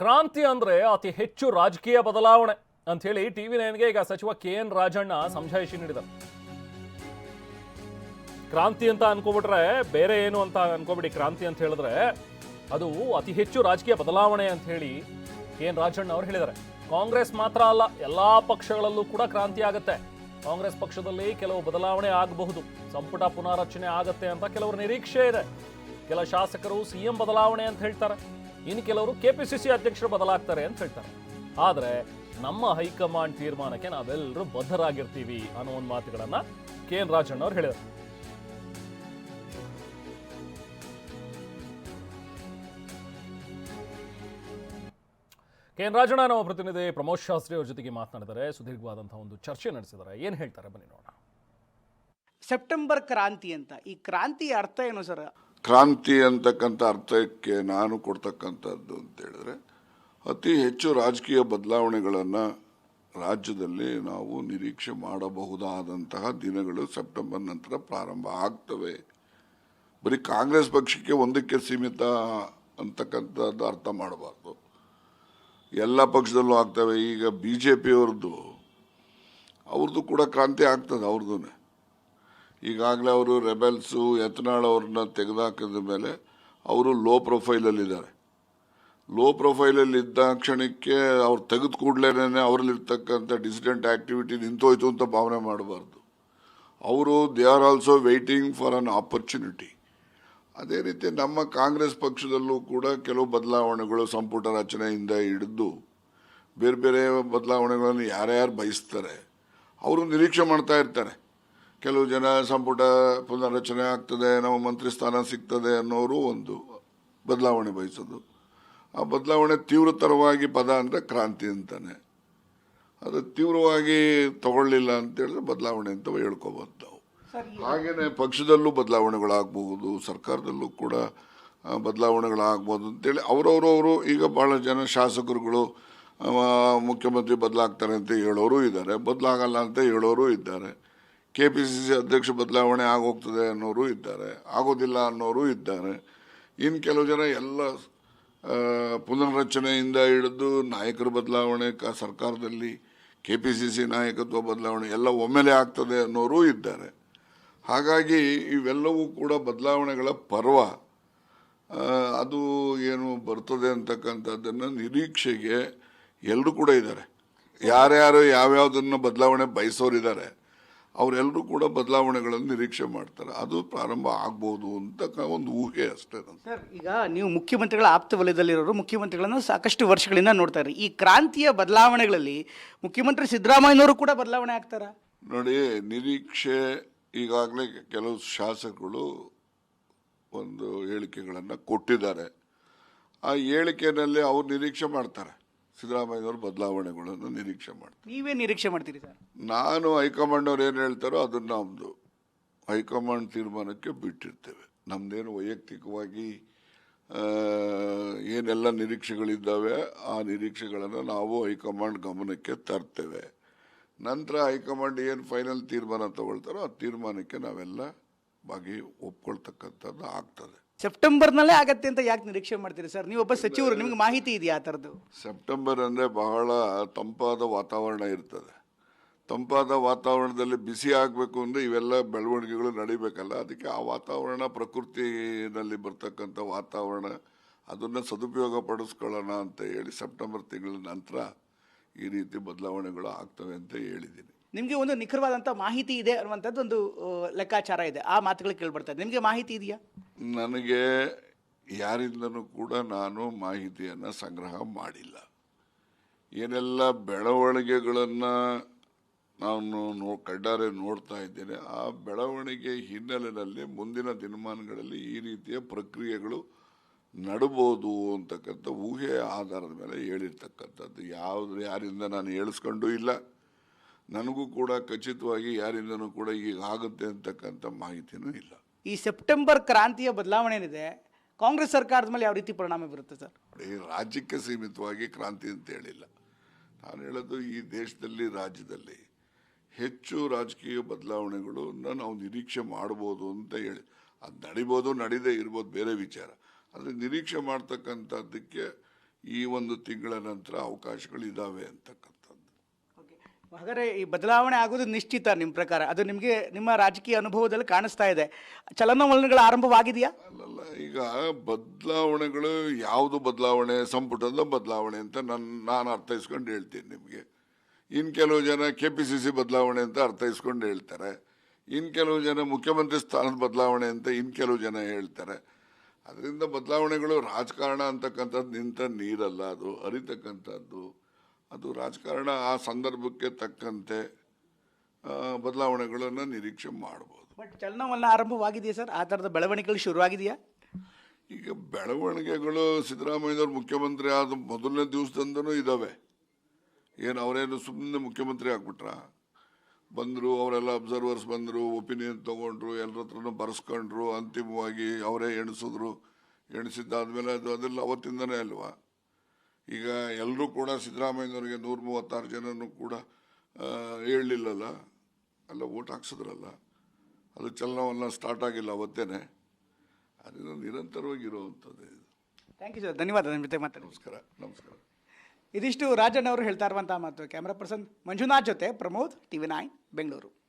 ಕ್ರಾಂತಿ ಅಂದ್ರೆ ಅತಿ ಹೆಚ್ಚು ರಾಜಕೀಯ ಬದಲಾವಣೆ ಅಂತ ಹೇಳಿ ಟಿವಿ ನೈನ್ಗೆ ಈಗ ಸಚಿವ ಕೆ ಎನ್ ರಾಜಣ್ಣ ಸಮಜಾಯಿಷಿ ನೀಡಿದರು ಕ್ರಾಂತಿ ಅಂತ ಅನ್ಕೋಬಿಟ್ರೆ ಬೇರೆ ಏನು ಅಂತ ಅನ್ಕೋಬಿಡಿ ಕ್ರಾಂತಿ ಅಂತ ಹೇಳಿದ್ರೆ ಅದು ಅತಿ ಹೆಚ್ಚು ರಾಜಕೀಯ ಬದಲಾವಣೆ ಅಂತ ಹೇಳಿ ಕೆ ಎನ್ ರಾಜಣ್ಣ ಅವರು ಹೇಳಿದ್ದಾರೆ. ಕಾಂಗ್ರೆಸ್ ಮಾತ್ರ ಅಲ್ಲ, ಎಲ್ಲಾ ಪಕ್ಷಗಳಲ್ಲೂ ಕೂಡ ಕ್ರಾಂತಿ ಆಗುತ್ತೆ. ಕಾಂಗ್ರೆಸ್ ಪಕ್ಷದಲ್ಲಿ ಕೆಲವು ಬದಲಾವಣೆ ಆಗಬಹುದು, ಸಂಪುಟ ಪುನಾರಚನೆ ಆಗತ್ತೆ ಅಂತ ಕೆಲವರು ನಿರೀಕ್ಷೆ ಇದೆ. ಕೆಲ ಶಾಸಕರು ಸಿಎಂ ಬದಲಾವಣೆ ಅಂತ ಹೇಳ್ತಾರೆ. ಇನ್ನು ಕೆಲವರು ಕೆಪಿಸಿಸಿ ಅಧ್ಯಕ್ಷರು ಬದಲಾಗ್ತಾರೆ ಅಂತ ಹೇಳ್ತಾರೆ. ಆದ್ರೆ ನಮ್ಮ ಹೈಕಮಾಂಡ್ ತೀರ್ಮಾನಕ್ಕೆ ನಾವೆಲ್ಲರೂ ಬದ್ಧರಾಗಿರ್ತೀವಿ ಅನ್ನೋ ಒಂದು ಮಾತುಗಳನ್ನ ಕೆ ಎನ್ ರಾಜಣ್ಣ ಅವರು ಹೇಳಿದರು. ಕೆ ಎನ್ ರಾಜಣ್ಣ ನಮ್ಮ ಪ್ರತಿನಿಧಿ ಪ್ರಮೋದ್ ಶಾಸ್ತ್ರಿ ಅವರ ಜೊತೆಗೆ ಮಾತನಾಡಿದರೆ ಸುದೀರ್ಘವಾದಂತಹ ಒಂದು ಚರ್ಚೆ ನಡೆಸಿದ್ದಾರೆ. ಏನ್ ಹೇಳ್ತಾರೆ ಬನ್ನಿ ನೋಡೋಣ. ಸೆಪ್ಟೆಂಬರ್ ಕ್ರಾಂತಿ ಅಂತ. ಈ ಕ್ರಾಂತಿಯ ಅರ್ಥ ಏನು ಸರ್? ಕ್ರಾಂತಿ ಅಂತಕ್ಕಂಥ ಅರ್ಥಕ್ಕೆ ನಾನು ಕೊಡ್ತಕ್ಕಂಥದ್ದು ಅಂತ ಹೇಳಿದ್ರೆ, ಅತಿ ಹೆಚ್ಚು ರಾಜಕೀಯ ಬದಲಾವಣೆಗಳನ್ನು ರಾಜ್ಯದಲ್ಲಿ ನಾವು ನಿರೀಕ್ಷೆ ಮಾಡಬಹುದಾದಂತಹ ದಿನಗಳು ಸೆಪ್ಟೆಂಬರ್ ನಂತರ ಪ್ರಾರಂಭ ಆಗ್ತವೆ. ಬರೀ ಕಾಂಗ್ರೆಸ್ ಪಕ್ಷಕ್ಕೆ ಒಂದಕ್ಕೆ ಸೀಮಿತ ಅಂತಕ್ಕಂಥದ್ದು ಅರ್ಥ ಮಾಡಬಾರ್ದು. ಎಲ್ಲ ಪಕ್ಷದಲ್ಲೂ ಆಗ್ತವೆ. ಈಗ ಬಿ ಜೆ ಪಿಯವ್ರದ್ದು ಅವ್ರದ್ದು ಕೂಡ ಕ್ರಾಂತಿ ಆಗ್ತದೆ ಅವ್ರದ್ದು ಈಗಾಗಲೇ ಅವರು ರೆಬೆಲ್ಸು, ಯತ್ನಾಳ್ ಅವ್ರನ್ನ ತೆಗೆದುಹಾಕಿದ ಮೇಲೆ ಅವರು ಲೋ ಪ್ರೊಫೈಲಲ್ಲಿದ್ದಾರೆ. ಲೋ ಪ್ರೊಫೈಲಲ್ಲಿ ಇದ್ದ ಕ್ಷಣಕ್ಕೆ ಅವ್ರು ತೆಗೆದು ಕೂಡಲೇನೆ ಅವರಲ್ಲಿರ್ತಕ್ಕಂಥ ಡಿಸಿಡೆಂಟ್ ಆ್ಯಕ್ಟಿವಿಟಿ ನಿಂತೋಯ್ತು ಅಂತ ಭಾವನೆ ಮಾಡಬಾರ್ದು. ಅವರು, they are also waiting for an opportunity. ಅದೇ ರೀತಿ ನಮ್ಮ ಕಾಂಗ್ರೆಸ್ ಪಕ್ಷದಲ್ಲೂ ಕೂಡ ಕೆಲವು ಬದಲಾವಣೆಗಳು ಸಂಪುಟ ರಚನೆಯಿಂದ ಹಿಡಿದು ಬೇರೆ ಬೇರೆ ಬದಲಾವಣೆಗಳನ್ನು ಯಾರ್ಯಾರು ಬಯಸ್ತಾರೆ, ಅವರು ನಿರೀಕ್ಷೆ ಮಾಡ್ತಾ ಇರ್ತಾರೆ. ಕೆಲವು ಜನ ಸಂಪುಟ ಪುನರ್ರಚನೆ ಆಗ್ತದೆ ನಮ್ಮ ಮಂತ್ರಿ ಸ್ಥಾನ ಸಿಗ್ತದೆ ಅನ್ನೋರು ಒಂದು ಬದಲಾವಣೆ ಬಯಸೋದು. ಆ ಬದಲಾವಣೆ ತೀವ್ರತರವಾಗಿ ಪದ ಅಂದರೆ ಕ್ರಾಂತಿ ಅಂತಾನೆ. ಅದು ತೀವ್ರವಾಗಿ ತಗೊಳ್ಳಿಲ್ಲ ಅಂತ ಹೇಳಿದ್ರೆ ಬದಲಾವಣೆ ಅಂತ ಹೇಳ್ಕೋಬೋದು ನಾವು ಹಾಗೇನೆ ಪಕ್ಷದಲ್ಲೂ ಬದಲಾವಣೆಗಳಾಗಬಹುದು ಸರ್ಕಾರದಲ್ಲೂ ಕೂಡ ಬದಲಾವಣೆಗಳಾಗ್ಬೋದು ಅಂತೇಳಿ ಅವರವರವರು ಈಗ ಭಾಳ ಜನ ಶಾಸಕರುಗಳು ಮುಖ್ಯಮಂತ್ರಿ ಬದಲಾಗ್ತಾರೆ ಅಂತ ಹೇಳೋರು ಇದ್ದಾರೆ. ಬದಲಾಗಲ್ಲ ಅಂತ ಹೇಳೋರು ಇದ್ದಾರೆ. ಕೆ ಪಿ ಸಿ ಸಿ ಅಧ್ಯಕ್ಷ ಬದಲಾವಣೆ ಆಗೋಗ್ತದೆ ಅನ್ನೋರು ಇದ್ದಾರೆ. ಆಗೋದಿಲ್ಲ ಅನ್ನೋರು ಇದ್ದಾರೆ. ಇನ್ನು ಕೆಲವು ಜನ ಎಲ್ಲ ಪುನರ್ರಚನೆಯಿಂದ ಹಿಡಿದು ನಾಯಕರ ಬದಲಾವಣೆ, ಕ, ಸರ್ಕಾರದಲ್ಲಿ ಕೆ ಪಿ ಸಿ ಸಿ ನಾಯಕತ್ವ ಬದಲಾವಣೆ ಎಲ್ಲ ಒಮ್ಮೆಲೆ ಆಗ್ತದೆ ಅನ್ನೋರು ಇದ್ದಾರೆ. ಹಾಗಾಗಿ ಇವೆಲ್ಲವೂ ಕೂಡ ಬದಲಾವಣೆಗಳ ಪರ್ವ. ಅದು ಏನು ಬರ್ತದೆ ಅಂತಕ್ಕಂಥದ್ದನ್ನು ನಿರೀಕ್ಷೆಗೆ ಎಲ್ಲರೂ ಕೂಡ ಇದ್ದಾರೆ. ಯಾರ್ಯಾರು ಯಾವ್ಯಾವುದನ್ನು ಬದಲಾವಣೆ ಬಯಸೋರಿದ್ದಾರೆ. ಅವರೆಲ್ಲರೂ ಕೂಡ ಬದಲಾವಣೆಗಳನ್ನು ನಿರೀಕ್ಷೆ ಮಾಡ್ತಾರೆ. ಅದು ಪ್ರಾರಂಭ ಆಗ್ಬೋದು ಅಂತ ಒಂದು ಊಹೆ ಅಷ್ಟೇ ಅಂತ ಸರ್ ಈಗ ನೀವು ಮುಖ್ಯಮಂತ್ರಿಗಳ ಆಪ್ತ ವಲಯದಲ್ಲಿರೋರು ಮುಖ್ಯಮಂತ್ರಿಗಳನ್ನು ಸಾಕಷ್ಟು ವರ್ಷಗಳಿಂದ ನೋಡ್ತಾ ಇರಿ ಈ ಕ್ರಾಂತಿಯ ಬದಲಾವಣೆಗಳಲ್ಲಿ ಮುಖ್ಯಮಂತ್ರಿ ಸಿದ್ದರಾಮಯ್ಯನವರು ಕೂಡ ಬದಲಾವಣೆ ಆಗ್ತಾರ? ನೋಡಿ ನಿರೀಕ್ಷೆ ಈಗಾಗಲೇ ಕೆಲವು ಶಾಸಕರು ಒಂದು ಹೇಳಿಕೆಗಳನ್ನು ಕೊಟ್ಟಿದ್ದಾರೆ. ಆ ಹೇಳಿಕೆಯಲ್ಲಿ ಅವ್ರು ನಿರೀಕ್ಷೆ ಮಾಡ್ತಾರೆ. ಸಿದ್ದರಾಮಯ್ಯನವರು ಬದಲಾವಣೆಗಳನ್ನು ನಿರೀಕ್ಷೆ ಮಾಡ್ತಾರೆ. ನೀವೇ ನಿರೀಕ್ಷೆ ಮಾಡ್ತೀರಿ ಸರ್? ನಾನು ಹೈಕಮಾಂಡ್ ಅವ್ರು ಏನು ಹೇಳ್ತಾರೋ ಅದನ್ನು ನಮ್ಮದು ಹೈಕಮಾಂಡ್ ತೀರ್ಮಾನಕ್ಕೆ ಬಿಟ್ಟಿರ್ತೇವೆ. ನಮ್ಮದೇನು ವೈಯಕ್ತಿಕವಾಗಿ ಏನೆಲ್ಲ ನಿರೀಕ್ಷೆಗಳಿದ್ದಾವೆ ಆ ನಿರೀಕ್ಷೆಗಳನ್ನು ನಾವು ಹೈಕಮಾಂಡ್ ಗಮನಕ್ಕೆ ತರ್ತೇವೆ. ನಂತರ ಹೈಕಮಾಂಡ್ ಏನು ಫೈನಲ್ ತೀರ್ಮಾನ ತಗೊಳ್ತಾರೋ ಆ ತೀರ್ಮಾನಕ್ಕೆ ನಾವೆಲ್ಲ ಬಾಗಿ ಒಪ್ಕೊಳ್ತಕ್ಕಂಥದ್ದು ಆಗ್ತದೆ. ಸೆಪ್ಟೆಂಬರ್ನಲ್ಲೇ ಆಗತ್ತೆ ಅಂತ ಯಾಕೆ ನಿರೀಕ್ಷೆ ಮಾಡ್ತೀರಿ ಸರ್? ನೀವು ಒಬ್ಬ ಸಚಿವರು ನಿಮ್ಗೆ ಮಾಹಿತಿ ಇದೆಯಾ ಆ ಥರದ್ದು? ಸೆಪ್ಟೆಂಬರ್ ಅಂದರೆ ಬಹಳ ತಂಪಾದ ವಾತಾವರಣ ಇರ್ತದೆ. ತಂಪಾದ ವಾತಾವರಣದಲ್ಲಿ ಬಿಸಿ ಆಗಬೇಕು ಅಂದರೆ ಇವೆಲ್ಲ ಬೆಳವಣಿಗೆಗಳು ನಡಿಬೇಕಲ್ಲ. ಅದಕ್ಕೆ ಆ ವಾತಾವರಣ ಪ್ರಕೃತಿನಲ್ಲಿ ಬರ್ತಕ್ಕಂಥ ವಾತಾವರಣ ಅದನ್ನು ಸದುಪಯೋಗ ಪಡಿಸ್ಕೊಳ್ಳೋಣ ಅಂತ ಹೇಳಿ ಸೆಪ್ಟೆಂಬರ್ ತಿಂಗಳ ನಂತರ ಈ ರೀತಿ ಬದಲಾವಣೆಗಳು ಆಗ್ತವೆ ಅಂತ ಹೇಳಿದ್ದೀನಿ. ನಿಮಗೆ ಒಂದು ನಿಖರವಾದಂಥ ಮಾಹಿತಿ ಇದೆ ಅನ್ನುವಂಥದ್ದು ಒಂದು ಲೆಕ್ಕಾಚಾರ ಇದೆ. ಆ ಮಾತುಗಳು ಕೇಳ್ಬಿಡ್ತಾರೆ ನಿಮಗೆ ಮಾಹಿತಿ ಇದೆಯಾ? ನನಗೆ ಯಾರಿಂದನೂ ಕೂಡ ನಾನು ಮಾಹಿತಿಯನ್ನು ಸಂಗ್ರಹ ಮಾಡಿಲ್ಲ. ಏನೆಲ್ಲ ಬೆಳವಣಿಗೆಗಳನ್ನು ನಾನು ನೋ ಕಡ್ಡಾರೆ ನೋಡ್ತಾ ಇದ್ದೇನೆ, ಆ ಬೆಳವಣಿಗೆ ಹಿನ್ನೆಲೆಯಲ್ಲಿ ಮುಂದಿನ ದಿನಮಾನಗಳಲ್ಲಿ ಈ ರೀತಿಯ ಪ್ರಕ್ರಿಯೆಗಳು ನಡಬಹುದು ಅಂತಕ್ಕಂಥ ಊಹೆಯ ಆಧಾರದ ಮೇಲೆ ಹೇಳಿರ್ತಕ್ಕಂಥದ್ದು. ಯಾವುದು, ಯಾರಿಂದ ನಾನು ಹೇಳಿಸ್ಕೊಂಡು ಇಲ್ಲ. ನನಗೂ ಕೂಡ ಖಚಿತವಾಗಿ ಯಾರಿಂದನೂ ಕೂಡ ಈಗ ಆಗುತ್ತೆ ಅಂತಕ್ಕಂಥ ಮಾಹಿತಿನೂ ಇಲ್ಲ. ಈ ಸೆಪ್ಟೆಂಬರ್ ಕ್ರಾಂತಿಯ ಬದಲಾವಣೆ ಏನಿದೆ? ಕಾಂಗ್ರೆಸ್ ಸರ್ಕಾರದ ಮೇಲೆ ಯಾವ ರೀತಿ ಪರಿಣಾಮ ಬೀರುತ್ತೆ ಸರ್? ಈ ರಾಜ್ಯಕ್ಕೆ ಸೀಮಿತವಾಗಿ ಕ್ರಾಂತಿ ಅಂತ ಹೇಳಿಲ್ಲ. ನಾನು ಹೇಳೋದು ಈ ದೇಶದಲ್ಲಿ ರಾಜ್ಯದಲ್ಲಿ ಹೆಚ್ಚು ರಾಜಕೀಯ ಬದಲಾವಣೆಗಳನ್ನು ನಾವು ನಿರೀಕ್ಷೆ ಮಾಡ್ಬೋದು ಅಂತ ಹೇಳಿ. ಅದು ನಡಿಬೋದು ನಡೀದೇ ಇರ್ಬೋದು ಬೇರೆ ವಿಚಾರ. ಆದರೆ ನಿರೀಕ್ಷೆ ಮಾಡ್ತಕ್ಕಂಥದ್ದಕ್ಕೆ ಈ ಒಂದು ತಿಂಗಳ ನಂತರ ಅವಕಾಶಗಳು ಅವಕಾಶಗಳಿದ್ದಾವೆ ಅಂತಕ್ಕಂಥದ್ದು. ಹಾಗಾದ್ರೆ ಈ ಬದಲಾವಣೆ ಆಗೋದು ನಿಶ್ಚಿತ ನಿಮ್ಮ ಪ್ರಕಾರ? ಅದು ನಿಮಗೆ ನಿಮ್ಮ ರಾಜಕೀಯ ಅನುಭವದಲ್ಲಿ ಕಾಣಿಸ್ತಾ ಇದೆ. ಚಲನವಲನಗಳ ಆರಂಭವಾಗಿದೆಯಾ? ಅಲ್ಲಲ್ಲ, ಈಗ ಬದಲಾವಣೆಗಳು ಯಾವುದು ಬದಲಾವಣೆ, ಸಂಪುಟದ ಬದಲಾವಣೆ ಅಂತ ನನ್ನ ನಾನು ಅರ್ಥೈಸ್ಕೊಂಡು ಹೇಳ್ತೀನಿ ನಿಮಗೆ. ಇನ್ನು ಕೆಲವು ಜನ ಕೆ ಪಿ ಸಿ ಸಿ ಬದಲಾವಣೆ ಅಂತ ಅರ್ಥೈಸ್ಕೊಂಡು ಹೇಳ್ತಾರೆ. ಇನ್ನು ಕೆಲವು ಜನ ಮುಖ್ಯಮಂತ್ರಿ ಸ್ಥಾನದ ಬದಲಾವಣೆ ಅಂತ ಇನ್ನು ಕೆಲವು ಜನ ಹೇಳ್ತಾರೆ. ಅದರಿಂದ ಬದಲಾವಣೆಗಳು ರಾಜಕಾರಣ ಅಂತಕ್ಕಂಥದ್ದು ನಿಂತ ನೀರಲ್ಲ ಅದು, ಅರಿತಕ್ಕಂಥದ್ದು. ಅದು ರಾಜಕಾರಣ ಆ ಸಂದರ್ಭಕ್ಕೆ ತಕ್ಕಂತೆ ಬದಲಾವಣೆಗಳನ್ನು ನಿರೀಕ್ಷೆ ಮಾಡ್ಬೋದು. ಬಟ್ ಚಲನವಲನ ಆರಂಭವಾಗಿದೆಯಾ ಸರ್? ಆ ಥರದ ಬೆಳವಣಿಗೆಗಳು ಶುರುವಾಗಿದೆಯಾ? ಈಗ ಬೆಳವಣಿಗೆಗಳು ಸಿದ್ದರಾಮಯ್ಯನವ್ರು ಮುಖ್ಯಮಂತ್ರಿ ಆದ ಮೊದಲನೇ ದಿವಸದಿಂದನೂ ಇದ್ದಾವೆ ಏನು ಅವರೇನು ಸುಮ್ಮನೆ ಮುಖ್ಯಮಂತ್ರಿ ಆಗ್ಬಿಟ್ರ? ಬಂದರು ಅವರೆಲ್ಲ ಅಬ್ಸರ್ವರ್ಸ್ ಬಂದರು ಒಪಿನಿಯನ್ ತೊಗೊಂಡ್ರು ಎಲ್ಲರ ಹತ್ರನು ಬರೆಸ್ಕೊಂಡ್ರು ಅಂತಿಮವಾಗಿ ಅವರೇ ಎಣಿಸಿದ್ರು. ಎಣಿಸಿದ್ದಾದ್ಮೇಲೆ ಅದು ಅದೆಲ್ಲ ಅವತ್ತಿಂದನೇ ಅಲ್ವಾ? ಈಗ ಎಲ್ಲರೂ ಕೂಡ ಸಿದ್ದರಾಮಯ್ಯನವರಿಗೆ ನೂರ ಮೂವತ್ತಾರು ಜನನೂ ಕೂಡ ಹೇಳಲಿಲ್ಲಲ್ಲ ಅಲ್ಲ ಓಟ್ ಹಾಕ್ಸಿದ್ರಲ್ಲ ಅದು ಚಲನವಲನ ಸ್ಟಾರ್ಟ್ ಆಗಿಲ್ಲ ಅವತ್ತೇನೆ. ಅದನ್ನು ನಿರಂತರವಾಗಿರುವಂಥದ್ದು ಇದು. ಥ್ಯಾಂಕ್ ಯು ಸರ್ ಧನ್ಯವಾದ ನಿಮ್ಮ ಜೊತೆ ಮಾತಾಡಿ. ನಮಸ್ಕಾರ ನಮಸ್ಕಾರ. ಇದಿಷ್ಟು ರಾಜನ್ ಅವರು ಹೇಳ್ತಾ ಇರುವಂತಹ ಮಾತು. ಕ್ಯಾಮ್ರಾ ಪರ್ಸನ್ ಮಂಜುನಾಥ್ ಜೊತೆ ಪ್ರಮೋದ್ ಟಿವಿ ನಾಯ್ ಬೆಂಗಳೂರು.